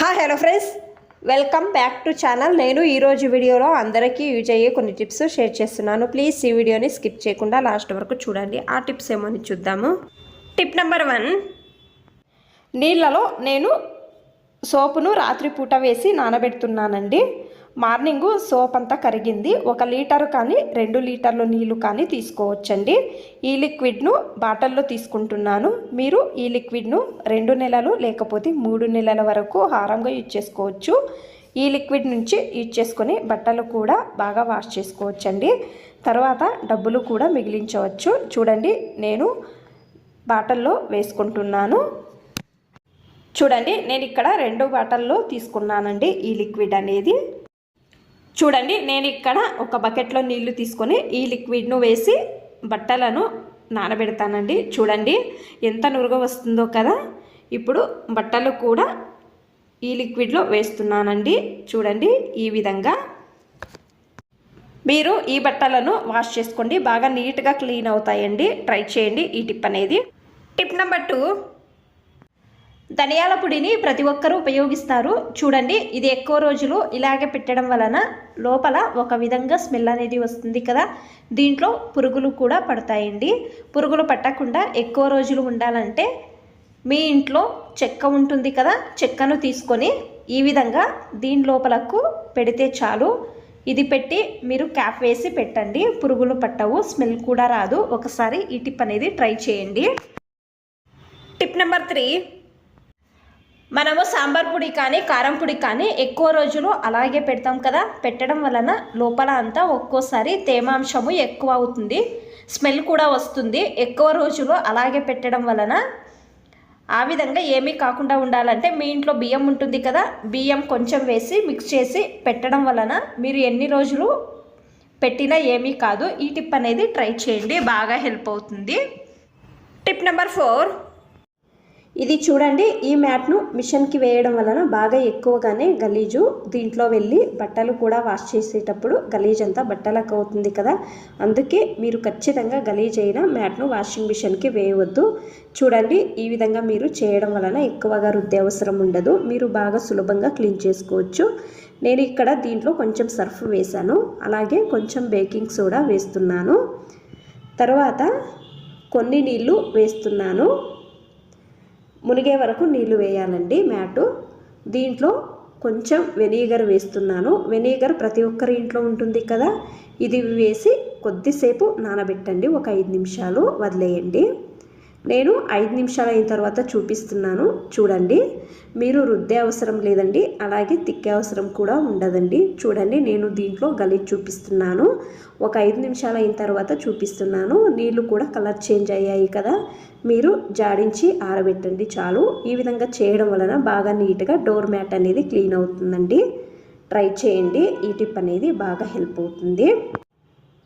Hi hello friends welcome back to channel నేను ఈరోజు వీడియోలో అందరికీ యూజ్ అయ్యే కొన్ని టిప్స్ షేర్ చేస్తున్నాను. ప్లీజ్ ఈ వీడియోని స్కిప్ చేయకుండా లాస్ట్ వరకు చూడండి. ఆ టిప్స్ ఏమో అని చూద్దాము. టిప్ నెంబర్ వన్ నీళ్ళలో నేను సోపును రాత్రిపూట వేసి నానబెడుతున్నానండి. మార్నింగు సోప్ అంతా కరిగింది. ఒక లీటరు కానీ రెండు లీటర్లు నీళ్ళు కానీ తీసుకోవచ్చండి. ఈ లిక్విడ్ను బాటల్లో తీసుకుంటున్నాను. మీరు ఈ లిక్విడ్ను రెండు నెలలు లేకపోతే మూడు నెలల వరకు హారంగా యూజ్ చేసుకోవచ్చు. ఈ లిక్విడ్ నుంచి యూజ్ చేసుకొని బట్టలు కూడా బాగా వాష్ చేసుకోవచ్చండి. తర్వాత డబ్బులు కూడా మిగిలించవచ్చు. చూడండి నేను బాటల్లో వేసుకుంటున్నాను. చూడండి నేను ఇక్కడ రెండు బాటల్లో తీసుకున్నానండి ఈ లిక్విడ్ అనేది. చూడండి నేను ఇక్కడ ఒక బకెట్లో నీళ్ళు తీసుకొని ఈ లిక్విడ్ను వేసి బట్టలను నానబెడతానండి. చూడండి ఎంత నురుగ వస్తుందో కదా. ఇప్పుడు బట్టలు కూడా ఈ లిక్విడ్లో వేస్తున్నానండి. చూడండి ఈ విధంగా. మీరు ఈ బట్టలను వాష్ చేసుకోండి. బాగా నీట్గా క్లీన్ అవుతాయండి. ట్రై చేయండి ఈ టిప్ అనేది. Tip number two. ధనియాల పొడిని ప్రతి ఒక్కరూ ఉపయోగిస్తారు. చూడండి ఇది ఎక్కువ రోజులు ఇలాగే పెట్టడం వలన లోపల ఒక విధంగా స్మెల్ అనేది వస్తుంది కదా. దీంట్లో పురుగులు కూడా పడతాయండి. పురుగులు పట్టకుండా ఎక్కువ రోజులు ఉండాలంటే మీ ఇంట్లో చెక్క ఉంటుంది కదా చెక్కను తీసుకొని ఈ విధంగా దీని లోపలకు పెడితే చాలు. ఇది పెట్టి మీరు క్యాప్ వేసి పెట్టండి. పురుగులు పట్టవు స్మెల్ కూడా రాదు. ఒకసారి ఈ టిప్ అనేది ట్రై చేయండి. Tip number three. మనము సాంబార్ పొడి కానీ కారం పొడి కానీ ఎక్కువ రోజులు అలాగే పెడతాం కదా. పెట్టడం వలన లోపల అంతా ఒక్కోసారి తేమాంశము ఎక్కువ అవుతుంది. స్మెల్ కూడా వస్తుంది. ఎక్కువ రోజులు అలాగే పెట్టడం వలన ఆ విధంగా ఏమీ కాకుండా ఉండాలంటే మీ ఇంట్లో బియ్యం ఉంటుంది కదా. బియ్యం కొంచెం వేసి మిక్స్ చేసి పెట్టడం వలన మీరు ఎన్ని రోజులు పెట్టినా ఏమీ కాదు. ఈ టిప్ అనేది ట్రై చేయండి. బాగా హెల్ప్ అవుతుంది. Tip number four. ఇది చూడండి ఈ మ్యాట్ను మిషన్కి వేయడం వలన బాగా ఎక్కువగానే గలీజు. దీంట్లో వెళ్ళి బట్టలు కూడా వాష్ చేసేటప్పుడు గలీజ్ అంతా బట్టలకు అవుతుంది కదా. అందుకే మీరు ఖచ్చితంగా గలీజ్ అయిన మ్యాట్ను వాషింగ్ మిషన్కి వేయవద్దు. చూడండి ఈ విధంగా మీరు చేయడం వలన ఎక్కువగా రుద్దే అవసరం ఉండదు. మీరు బాగా సులభంగా క్లీన్ చేసుకోవచ్చు. నేను ఇక్కడ దీంట్లో కొంచెం సర్ఫ్ వేశాను. అలాగే కొంచెం బేకింగ్ సోడా వేస్తున్నాను. తర్వాత కొన్ని నీళ్ళు వేస్తున్నాను. మునిగే వరకు నీళ్ళు వేయాలండి మ్యాటు. దీంట్లో కొంచెం వెనిగర్ వేస్తున్నాను. వెనిగర్ ప్రతి ఒక్కరి ఇంట్లో ఉంటుంది కదా. ఇది వేసి కొద్దిసేపు నానబెట్టండి. ఒక ఐదు నిమిషాలు వదిలేయండి. నేను ఐదు నిమిషాలు అయిన తర్వాత చూపిస్తున్నాను. చూడండి. మీరు రుద్దే అవసరం లేదండి. అలాగే తిక్కే అవసరం కూడా ఉండదండి. చూడండి. నేను దీంట్లో గలీజ్ చూపిస్తున్నాను. ఒక ఐదు నిమిషాలు అయిన తర్వాత చూపిస్తున్నాను. నీళ్ళు కూడా కలర్ చేంజ్ అయ్యాయి కదా. మీరు జాడించి ఆరబెట్టండి చాలు. ఈ విధంగా చేయడం వలన బాగా నీట్గా డోర్ మ్యాట్ అనేది క్లీన్ అవుతుందండి. ట్రై చేయండి. ఈ టిప్ అనేది బాగా హెల్ప్ అవుతుంది.